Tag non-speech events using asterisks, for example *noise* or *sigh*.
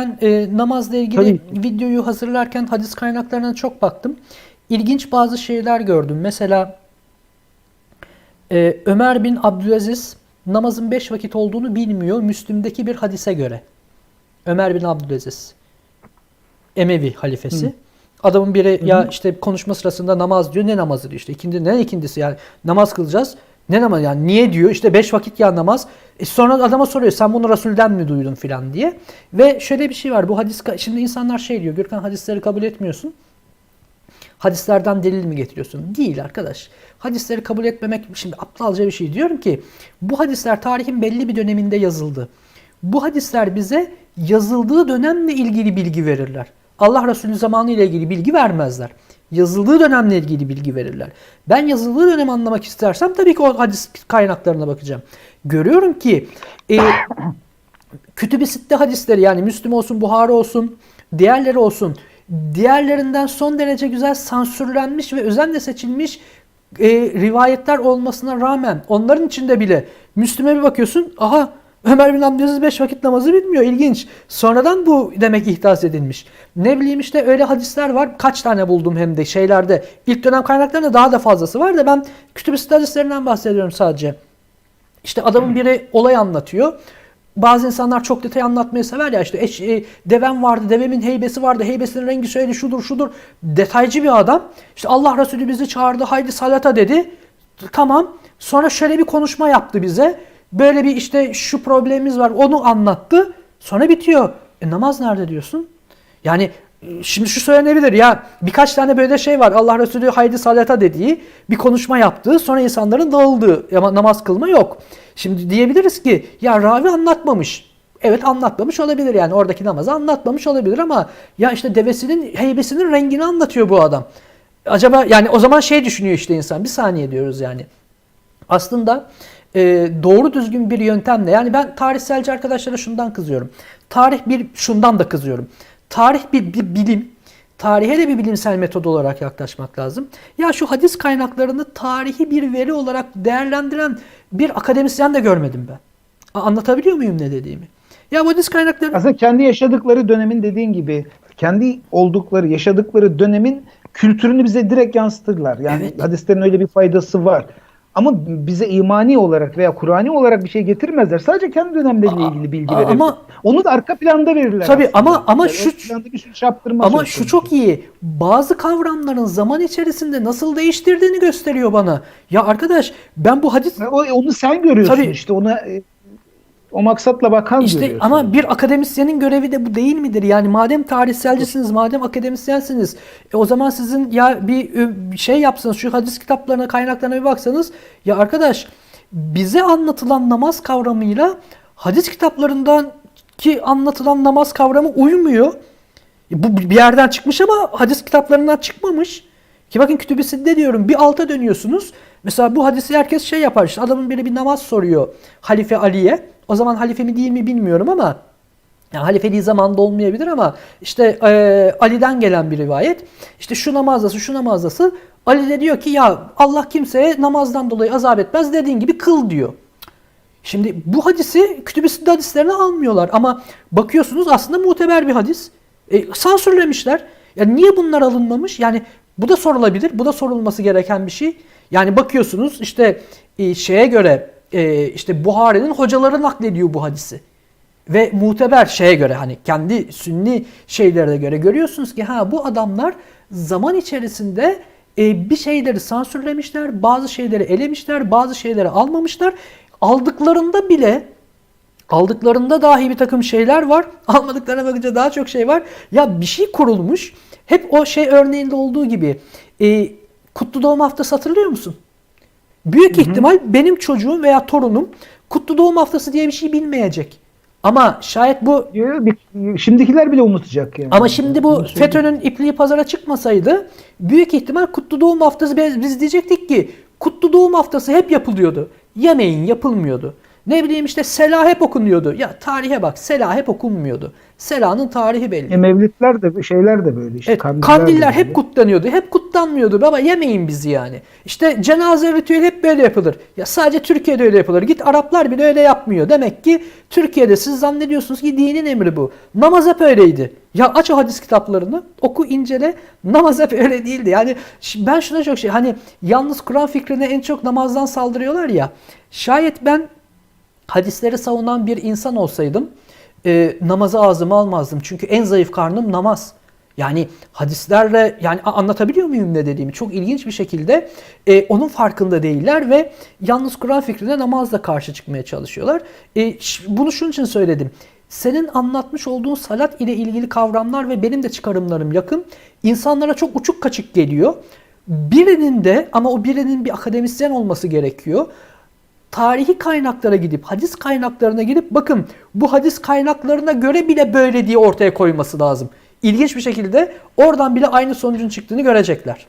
Ben e, namazla ilgili Tabii videoyu hazırlarken hadis kaynaklarına çok baktım. İlginç bazı şeyler gördüm. Mesela e, Ömer bin Abdülaziz namazın beş vakit olduğunu bilmiyor Müslüm'deki bir hadise göre. Ömer bin Abdülaziz. Emevi halifesi. Hı. Adamın biri ya işte konuşma sırasında namaz diyor. Ne namazı diyor işte. İkindi, ne ikindisi yani namaz kılacağız. Ne namaz yani niye diyor işte beş vakit ya namaz. E sonra adama soruyor sen bunu Resul'den mi duydun filan diye. Ve şöyle bir şey var bu hadis şimdi insanlar şey diyor Gürkan hadisleri kabul etmiyorsun. Hadislerden delil mi getiriyorsun? Değil arkadaş. Hadisleri kabul etmemek şimdi aptalca bir şey. Diyorum ki bu hadisler tarihin belli bir döneminde yazıldı. Bu hadisler bize yazıldığı dönemle ilgili bilgi verirler. Allah Resulü zamanı ile ilgili bilgi vermezler. Yazıldığı dönemle ilgili bilgi verirler. Ben yazıldığı dönemi anlamak istersem tabii ki o hadis kaynaklarına bakacağım. Görüyorum ki e, *coughs* Kütüb-i Sitte hadisleri yani Müslüm olsun, Buhari olsun, diğerleri olsun diğerlerinden son derece güzel sansürlenmiş ve özenle seçilmiş e, rivayetler olmasına rağmen onların içinde bile Müslüme bir bakıyorsun aha Ömer bin Abdülaziz beş vakit namazı bilmiyor. İlginç. Sonradan bu demek ihdas edilmiş. Ne bileyim işte öyle hadisler var. Kaç tane buldum hem de şeylerde. İlk dönem kaynaklarında daha da fazlası var da ben sitte hadislerinden bahsediyorum sadece. İşte adamın biri olay anlatıyor. Bazı insanlar çok detay anlatmayı sever ya işte eş, e, devem vardı, devemin heybesi vardı, heybesinin rengi şöyle şudur şudur. Detaycı bir adam. İşte Allah Resulü bizi çağırdı, haydi salata dedi. Tamam. Sonra şöyle bir konuşma yaptı bize. Böyle bir işte şu problemimiz var onu anlattı. Sonra bitiyor. E namaz nerede diyorsun? Yani e, şimdi şu söylenebilir ya birkaç tane böyle şey var. Allah Resulü haydi salata dediği bir konuşma yaptığı sonra insanların dağıldığı ama namaz kılma yok. Şimdi diyebiliriz ki ya ravi anlatmamış. Evet anlatmamış olabilir yani oradaki namazı anlatmamış olabilir ama ya işte devesinin heybesinin rengini anlatıyor bu adam. Acaba yani o zaman şey düşünüyor işte insan bir saniye diyoruz yani. Aslında e, doğru düzgün bir yöntemle yani ben tarihselci arkadaşlara şundan kızıyorum. Tarih bir şundan da kızıyorum. Tarih bir, bir bilim. Tarihe de bir bilimsel metod olarak yaklaşmak lazım. Ya şu hadis kaynaklarını tarihi bir veri olarak değerlendiren bir akademisyen de görmedim ben. Anlatabiliyor muyum ne dediğimi? Ya bu hadis kaynakları aslında kendi yaşadıkları dönemin dediğin gibi kendi oldukları, yaşadıkları dönemin kültürünü bize direkt yansıtırlar. Yani Evet. hadislerin öyle bir faydası var. Ama bize imani olarak veya Kur'ani olarak bir şey getirmezler. Sadece kendi dönemleriyle ilgili bilgi verirler. ama- Onu da arka planda verirler. Tabii aslında. ama- ama Yani şu- bir sürü Ama şu çok iyi. Bazı kavramların zaman içerisinde nasıl değiştirdiğini gösteriyor bana. Ya arkadaş ben bu hadis onu sen görüyorsun Tabii. işte ona e, o maksatla bakan İşte görüyorsun. ama bir akademisyenin görevi de bu değil midir? Yani madem tarihselcisiniz, madem akademisyensiniz, e o zaman sizin ya bir bir şey yapsanız, şu hadis kitaplarına, kaynaklarına bir baksanız, ya arkadaş bize anlatılan namaz kavramıyla hadis kitaplarından ki anlatılan namaz kavramı uymuyor. E Bu bir yerden çıkmış ama hadis kitaplarından çıkmamış. Ki bakın kütüb-i sitte diyorum bir alta dönüyorsunuz. Mesela bu hadisi herkes şey yapar işte adamın biri bir namaz soruyor Halife Ali'ye. O zaman halife mi değil mi bilmiyorum ama yani halifeliği zamanında olmayabilir ama işte e, Ali'den gelen bir rivayet. İşte şu namazdası şu namazdası Ali de diyor ki ya Allah kimseye namazdan dolayı azap etmez dediğin gibi kıl diyor. Şimdi bu hadisi kütüb-i sitte hadislerine almıyorlar ama bakıyorsunuz aslında muteber bir hadis. E, sansürlemişler. Yani niye bunlar alınmamış? Yani bu da sorulabilir. Bu da sorulması gereken bir şey. Yani bakıyorsunuz işte e, şeye göre e, işte Buhari'nin hocaları naklediyor bu hadisi. Ve muteber şeye göre hani kendi sünni şeylere göre görüyorsunuz ki ha bu adamlar zaman içerisinde e, bir şeyleri sansürlemişler, bazı şeyleri elemişler, bazı şeyleri almamışlar. Aldıklarında bile aldıklarında dahi bir takım şeyler var. *laughs* Almadıklarına bakınca daha çok şey var. Ya bir şey kurulmuş. Hep o şey örneğinde olduğu gibi. E, Kutlu Doğum Haftası hatırlıyor musun? Büyük ihtimal benim çocuğum veya torunum Kutlu Doğum Haftası diye bir şey bilmeyecek. Ama şayet bu Şimdikiler bile unutacak yani. ama şimdi bu. FETÖ'nün ipliği pazara çıkmasaydı büyük ihtimal Kutlu Doğum Haftası biz diyecektik ki Kutlu Doğum Haftası hep yapılıyordu. Yemeğin yapılmıyordu. Ne bileyim işte Sela hep okunuyordu. Ya tarihe bak Sela hep okunmuyordu. Sela'nın tarihi belli. E, mevlitler de şeyler de böyle işte. Evet, kandiller kandiller hep kutlanıyordu. Hep kutlanmıyordu baba yemeyin bizi yani. İşte cenaze ritüeli hep böyle yapılır. Ya sadece Türkiye'de öyle yapılır. Git Araplar bile öyle yapmıyor. Demek ki Türkiye'de siz zannediyorsunuz ki dinin emri bu. Namaz hep öyleydi. Ya aç o hadis kitaplarını, oku incele. Namaz hep öyle değildi. Yani ben şuna çok şey hani yalnız Kur'an fikrine en çok namazdan saldırıyorlar ya. Şayet ben hadisleri savunan bir insan olsaydım e, namazı ağzıma almazdım. Çünkü en zayıf karnım namaz. Yani hadislerle yani anlatabiliyor muyum ne dediğimi? Çok ilginç bir şekilde e, onun farkında değiller ve yalnız Kur'an fikrine namazla karşı çıkmaya çalışıyorlar. E, bunu şunun için söyledim. Senin anlatmış olduğun salat ile ilgili kavramlar ve benim de çıkarımlarım yakın. İnsanlara çok uçuk kaçık geliyor. Birinin de ama o birinin bir akademisyen olması gerekiyor tarihi kaynaklara gidip, hadis kaynaklarına gidip bakın bu hadis kaynaklarına göre bile böyle diye ortaya koyması lazım. İlginç bir şekilde oradan bile aynı sonucun çıktığını görecekler.